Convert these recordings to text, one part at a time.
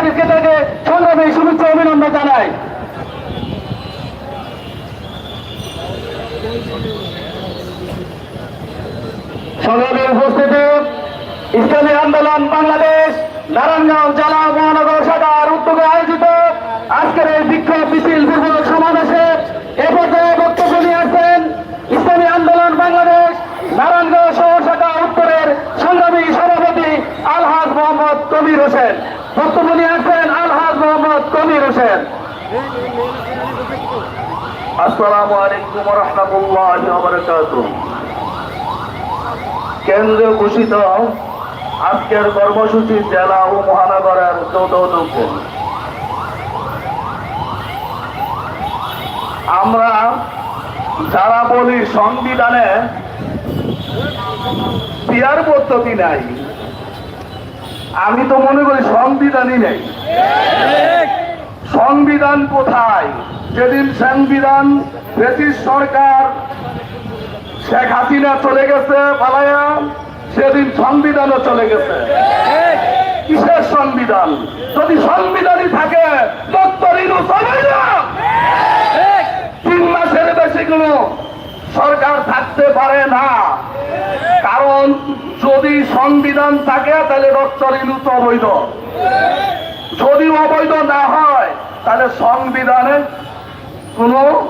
বাংলাদেশকে থেকে সংগ্রামী শুভেচ্ছা অভিনন্দন জানাই। সংগ্রামী উপস্থিতি, ইসলামী আন্দোলন বাংলাদেশ, নারায়ণগঞ্জ জেলা মহানগর শাখার উদ্যোগে আয়োজিত। আজকের এই বিক্ষোভ মিছিল পূর্বক সমাবেশে এ পর্যায়ে বক্তব্য নিয়ে আসছেন ইসলামী আন্দোলন বাংলাদেশ, নারায়ণগঞ্জ শহর শাখা উত্তরের সংগ্রামী সভাপতি আলহাজ মোহাম্মদ কবির হোসেন। বক্তব্য নিয়ে আসছেন আলহাজ মোহাম্মদ কবির হোসেন। আসসালামু আলাইকুম রহমতুল্লাহ কেন্দ্রে ঘোষিত আজকের কর্মসূচি জেলা ও মহানগরের চৌদ্দ উদ্যোগে আমরা যারা বলি সংবিধানে পিয়ার পদ্ধতি নাই আমি তো মনে করি সংবিধানই নেই। সংবিধান কোথায়? যেদিন সংবিধান ব্রিটিশ সরকার শেখ হাসিনা চলে গেছে পালায়া, সেদিন সংবিধানও চলে গেছে। কিসের সংবিধান? যদি সংবিধানই থাকে তিন মাসের বেশি কোনো সরকার থাকতে পারে না। কারণ যদি সংবিধান থাকে, তাহলে ডক্টর ইনুস অবৈধ। যদি অবৈধ না হয়, তাহলে সংবিধানে কোনো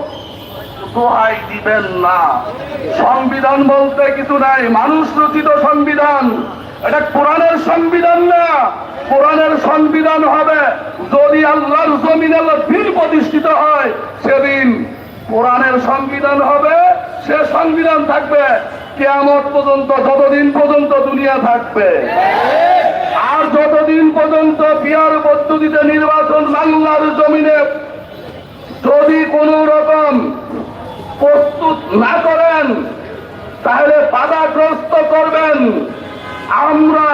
দোহাই দিবেন না। সংবিধান বলতে কিছু নাই। মানুষ রচিত সংবিধান। এটা কোরআনের সংবিধান না। কোরআনের সংবিধান হবে, যদি আল্লাহর জমিন আল্লাহ প্রতিষ্ঠিত হয়, সেদিন কোরআনের সংবিধান হবে সে সংবিধান থাকবে। কেয়ামত পর্যন্ত, যতদিন পর্যন্ত দুনিয়া থাকবে। আর যতদিন পর্যন্ত পিয়ার পদ্ধতিতে নির্বাচন বাংলার জমিনে যদি কোন রকম প্রস্তুত না করেন, তাহলে বাধাগ্রস্ত করবেন। আমরা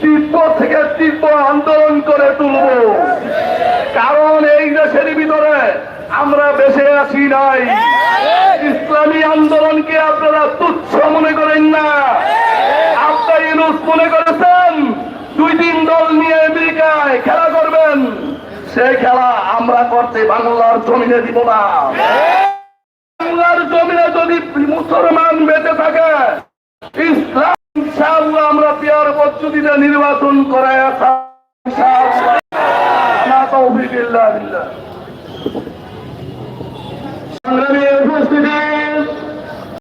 তীব্র থেকে তীব্র আন্দোলন করে তুলব। কারণ এই দেশের ভিতরে আমরা বেঁচে আছি নাই। ইসলামী আন্দোলনকে আপনারা তুচ্ছ মনে করেন না। আপনার ইউনুস মনে করেছেন দুই তিন দল নিয়ে আমেরিকায় খেলা করবেন। সে খেলা আমরা করতে বাংলার জমিনে দিব না। বাংলার জমিনে যদি মুসলমান বেঁচে থাকে ইসলাম ইনশাআল্লাহ আমরা পেয়ার পদ্ধতিতে নির্বাচন করায় ইনশাআল্লাহ। না তৌফিক ইল্লা বিল্লাহ।